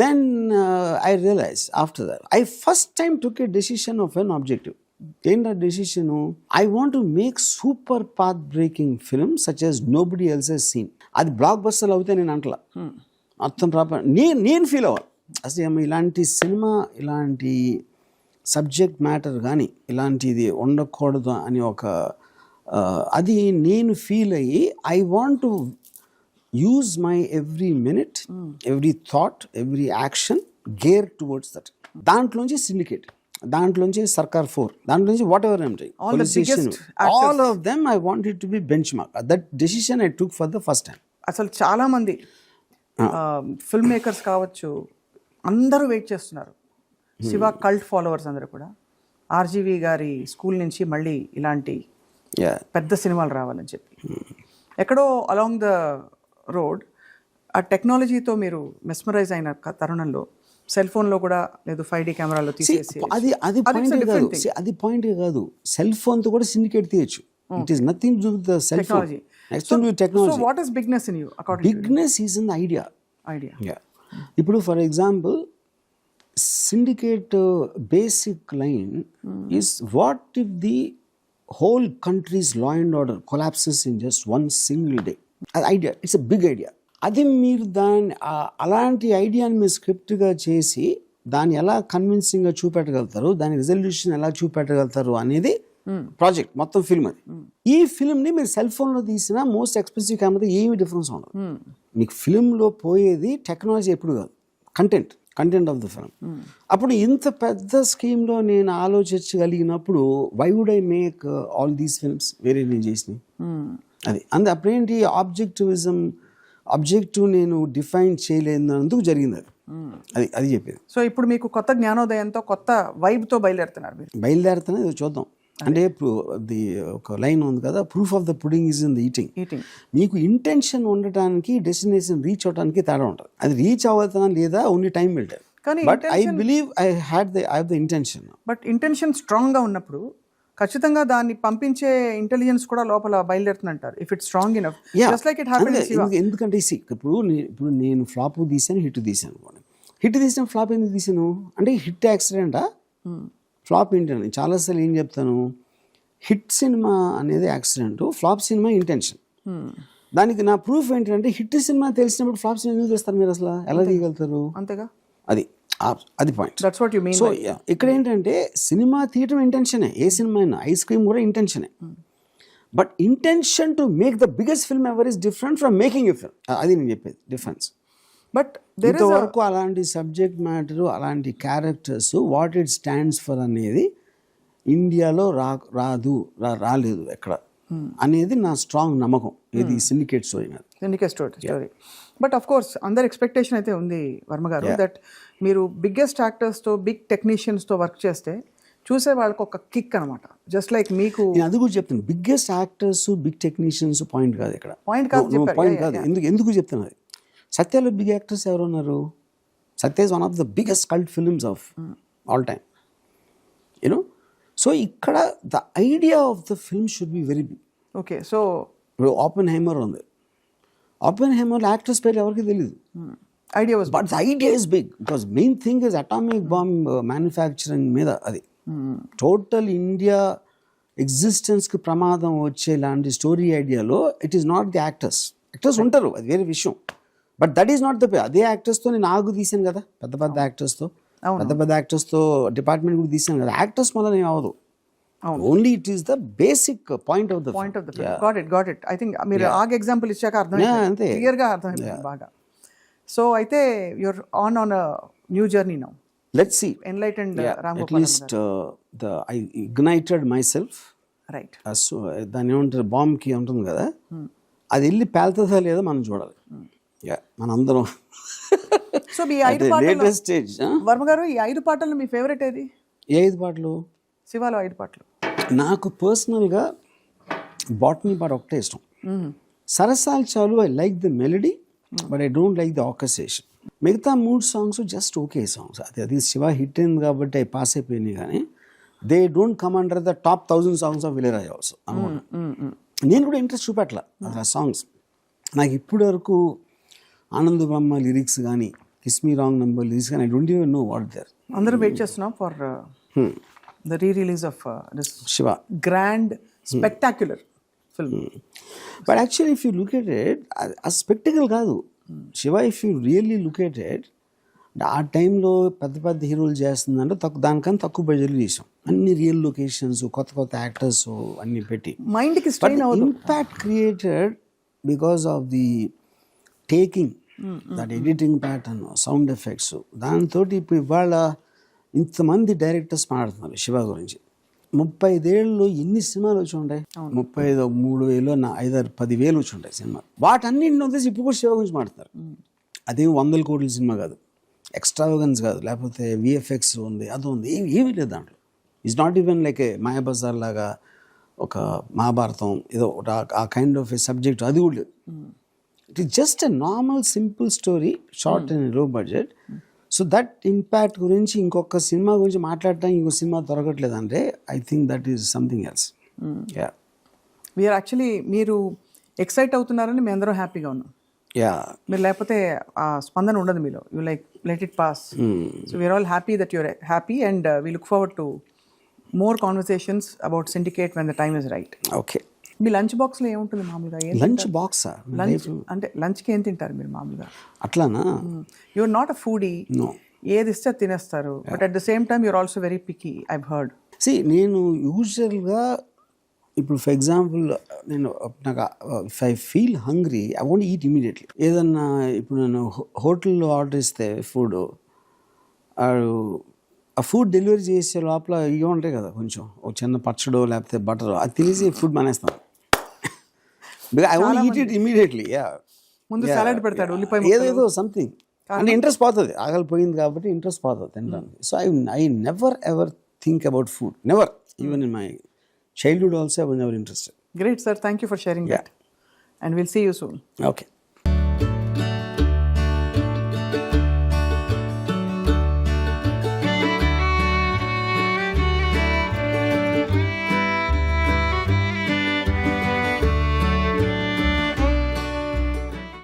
then uh, I realized after that, I first time took a decision of an objective. ఏంటి decision I want to make super path breaking film such as nobody else has seen అది బ్లాక్ బస్టర్లు అవుతే నేను అంటలా. మొత్తం proper నేను నేను feel అవ్వాలి. అసలు ఏమో ఇలాంటి సినిమా ఇలాంటి సబ్జెక్ట్ మ్యాటర్ కానీ ఇలాంటిది ఉండకూడదు అని ఒక అది నేను ఫీల్ అయ్యి I want to use my every minute every thought every action gear towards that దాంట్లోంచి సిండికేట్ దాంట్లోంచి సర్కార్ ఫోర్ దాంట్లోంచి whatever All the biggest all of them I wanted to be benchmark that decision I took for the first time అసలు చాలా మంది film makers కావచ్చు అందరూ wait చేస్తున్నారు. Shiva cult followers అందరూ కూడా. ఆర్జీవి గారి స్కూల్ నుంచి మళ్ళీ ఇలాంటి పెద్ద సినిమాలు రావాలని చెప్పి. ఎక్కడో అలాంగ్ ద రోడ్. ఆ టెక్నాలజీతో మీరు మెస్మరైజ్ అయిన తరుణంలో సెల్ ఫోన్లో కూడా లేదు ఫైవ్ డి కెమెరాలో తీసేసి. అది అది పాయింట్ కాదు. అది పాయింట్ కాదు. సెల్ ఫోన్తో కూడా సిండికేట్ తీయచ్చు. It is nothing to the cell phone technology next to so technology what is bigness in you according bigness is in the idea idea ఇప్పుడు for example syndicate basic line is what if the whole country's law and order collapses in just one single day అది idea it's a big idea అది మీరు దాన్ని అలాంటి ఐడియాని మీరు స్క్రిప్ట్గా చేసి దాన్ని ఎలా కన్విన్సింగ్గా చూపెట్టగలుగుతారు దాని రిజల్యూషన్ ఎలా చూపెట్టగలుగుతారు అనేది ప్రాజెక్ట్ మొత్తం ఫిల్మ్ అది. ఈ ఫిల్మ్ని మీరు సెల్ ఫోన్లో తీసిన మోస్ట్ ఎక్స్పెన్సివ్ కెమెరా ఏమి డిఫరెన్స్ ఉండదు. మీకు ఫిల్మ్లో పోయేది టెక్నాలజీ ఎప్పుడు కాదు. Content content of the film అప్పుడు ఇంత పెద్ద స్కీమ్లో నేను ఆలోచించగలిగినప్పుడు why would I make all these films వేరే నేను చేసినవి. అది. అందు అప్పుడేంటి? ఆబ్జెక్టివిజం ఆబ్జెక్టివ్ నేను డిఫైన్ చేయలేనందుకు జరిగింది అది. అది అది చెప్పేది. సో ఇప్పుడు మీకు కొత్త జ్ఞానోదయంతో కొత్త వైబ్తో బయలుదేరుతున్నారు మీరు. బయలుదేరుతానే ఇది చూద్దాం. అంటే ది ఒక లైన్ ఉంది కదా proof of the pudding is in the eating eating మీకు ఇంటెన్షన్ ఉండటానికి డెస్టినేషన్ రీచ్ అవడానికి తేడా ఉంటుంది. అది రీచ్ అవుతున్నా లేదా ఓన్లీ టైం వెళ్ళారు కానీ but I believe I had the I the intention but intention స్ట్రాంగ్గా ఉన్నప్పుడు ఖచ్చితంగా దాన్ని పంపించే ఇంటెలిజెన్స్ కూడా లోపల బయలుదేరుతుందంటారు if it strong enough just like it happen ఎందుకంటే ఇప్పుడు ఇప్పుడు నేను ఫ్లాప్ తీసాను హిట్ తీసాను అనుకోండి. హిట్ తీసిన ఫ్లాప్ ఎందుకు తీసాను? అంటే హిట్ యాక్సిడెంటా ఫ్లాప్ ఏంటంటే నేను చాలాసార్లు ఏం చెప్తాను? హిట్ సినిమా అనేది యాక్సిడెంట్ ఫ్లాప్ సినిమా ఇంటెన్షన్. దానికి నా ప్రూఫ్ ఏంటంటే హిట్ సినిమా తెలిసినప్పుడు ఫ్లాప్ సినిమా ఎందుకు తీస్తారు మీరు అసలు? ఎలా తీయగలుగుతారు? అంతేగా. అది అది point that's what you mean so ఇక్కడ ఏంటంటే సినిమా తీయటం ఇంటెన్షనే ఏ సినిమా అయినా ఐస్ క్రీమ్ కూడా ఇంటెన్షనే. But intention to make the biggest film ever is different from making a film అది నేను చెప్పేది డిఫరెన్స్ బట్ ఇంతవరకు అలాంటి సబ్జెక్ట్ మ్యాటర్ అలాంటి characters what it stands for అనేది ఇండియాలో రా రాదు రాలేదు ఎక్కడ. అనేది నా స్ట్రాంగ్ నమ్మకం. ఇది సిండికేట్ స్టోరీ మీద syndicate story story. But of course అందరి ఎక్స్పెక్టేషన్ అయితే ఉంది వర్మ గారు దట్ మీరు బిగ్గెస్ట్ యాక్టర్స్తో బిగ్ టెక్నీషియన్స్తో వర్క్ చేస్తే చూసే వాళ్ళకి ఒక కిక్ అనమాట జస్ట్ లైక్ మీకు నేను అది కూడా చెప్తాను. Biggest actors big technicians point కాదు ఇక్కడ. Point కాదు. పాయింట్ కాదు. ఎందుకు ఎందుకు చెప్తాను అది? సత్యలో బిగ్ యాక్టర్స్ ఎవరు ఉన్నారు Satya is one of the biggest cult films of all time you know so ఇక్కడ the idea of the film should be very big okay so ఇప్పుడు ఓపెన్ హైమర్ ఉంది ఓపెన్ హైమర్ యాక్టర్స్ పేరు ఎవరికి తెలియదు idea was but the idea is big because main thing is atomic bomb manufacturing మీద అది. Total India ఎగ్జిస్టెన్స్కి ప్రమాదం వచ్చే లాంటి story ఐడియాలో it is not the actors actors ఉంటారు అది వేరే విషయం. But that is not the అదే యాక్టర్స్తో నేను ఆగు తీసాను కదా పెద్ద పెద్ద యాక్టర్స్తో పెద్ద పెద్ద యాక్టర్స్తో డిపార్ట్మెంట్ కూడా తీసాను కదా యాక్టర్స్ వల్ల నేను అవ్వదు. Only it is the basic point of the point of the got it got it I think మీరు ఆగ్ ఎగ్జాంపుల్ ఇచ్చాక అర్థం అంతే. క్లియర్గా అర్థమైంది బాగా. సో అయితే you're on on new journey now let's see enlightened Ram least uh, the I ignited myself. Right దాన్ని ఏమంటారు? బాంబ్కి ఉంటుంది కదా. అది వెళ్ళి పేలుతుందా లేదా మనం చూడాలి. యా మనందరం. సో మీ ఐదు పాటలు లేటెస్ట్ స్టేజ్ వర్మ గారు ఈ ఐదు పాటలు మీ ఫేవరెట్ ఏది? ఏ ఐదు పాటలు? శివాలో ఐదు పాటలు. నాకు పర్సనల్గా బాటనీ పాట ఒకటే ఇష్టం. సరసాలు చాలు I like the melody but I don't like the orchestration మిగతా మూడు సాంగ్స్ జస్ట్ ఓకే సాంగ్స్ అది అది శివ హిట్ అయింది కాబట్టి అవి పాస్ అయిపోయినాయి కానీ they don't come under the top thousand songs of Ilaiyaraaja also నేను కూడా ఇంట్రెస్ట్ చూపెట్ల ఆ సాంగ్స్ నాకు ఇప్పటి వరకు ఆనంద్ బ్రహ్మ లిరిక్స్ కానీ కిస్ మీ రాంగ్ నంబర్ లీజ్ కానీ I don't even know what there అందరూ వెయిట్ చేస్తున్నాం for the re release of this Shiva. Grand spectacular film but actually if you look at it ఆ స్పెక్టికల్ కాదు. Shiva if you really look at it ఆ టైంలో పెద్ద పెద్ద హీరోలు చేస్తుందంటే తక్కువ దానికన్నా తక్కువ బడ్జెట్లు చేసాం అన్ని రియల్ లొకేషన్స్ కొత్త కొత్త యాక్టర్స్ అన్ని పెట్టి. మైండ్కి బట్ స్ట్రెయిన్ అవ్వదు. Impact created because of the taking that editing pattern sound effects దాంతో ఇప్పుడు ఇవాళ ఇంతమంది డైరెక్టర్స్ మాట్లాడుతున్నారు శివ గురించి. ముప్పై ఐదేళ్ళు ఎన్ని సినిమాలు వచ్చి ఉంటాయి? ముప్పై ఐదు మూడు వేలు నా ఐదారు పది వేలు వచ్చి ఉంటాయి సినిమా. వాటన్నింటిని వదిలేసి ఇప్పుడు కూడా శివ గురించి మాట్లాడుతున్నారు. అదేం వందల కోట్ల సినిమా కాదు. ఎక్స్ట్రావగన్స్ కాదు. లేకపోతే విఎఫ్ఎక్స్ ఉంది అది ఉంది. ఏమి ఏమీ లేదు దాంట్లో. It's not even like a Mayabazar లాగా ఒక మహాభారతం ఏదో ఆ కైండ్ ఆఫ్ ఏ సబ్జెక్ట్ అది కూడా లేదు. It is just a normal simple story short అండ్లో budget so that impact గురించి ఇంకొక సినిమా గురించి మాట్లాడటానికి ఇంకో సినిమా దొరకట్లేదు అంటే I think that is something else yeah we're actually మీరు ఎక్సైట్ అవుతున్నారని మేము అందరం హ్యాపీగా ఉన్నాం. యా మీరు లేకపోతే ఆ స్పందన ఉండదు మీలో. You like let it pass so we're all happy that you're happy and we look forward to more conversations about syndicate when the time is right okay me lunch బాక్స్లో ఏముంటుంది మామూలుగా? లంచ్ బాక్సా? లంచ్ అంటే లంచ్కి ఏం తింటారు మీరు మామూలుగా? అట్లానా? You're not a foodie. ఏది ఇస్తే తినేస్తారు. But at the same time you're also very picky I heard see నేను యూజువల్గా ఇప్పుడు ఫర్ ఎగ్జాంపుల్ నేను నాకు if I feel hungry I want eat immediately ఏదన్నా ఇప్పుడు నేను హోటల్లో ఆర్డర్ ఇస్తే ఫుడ్ ఆ ఫుడ్ డెలివరీ చేసే లోపల ఇవి ఉంటాయి కదా కొంచెం ఒక చిన్న పచ్చడో లేకపోతే బటర్ అది తెలిసి food మానేస్తాం I eat it immediately yeah ముందు salad పెడతాడు, ఉల్లిపాయ ఏదేదో సంథింగ్ అంటే ఇంట్రెస్ట్ పోతుంది. ఆకలి పోయింది కాబట్టి ఇంట్రెస్ట్ పోతుంది తినడానికి so I I never ever think about food never even in my childhood also I was never interested great sir thank you for sharing that and will see you soon okay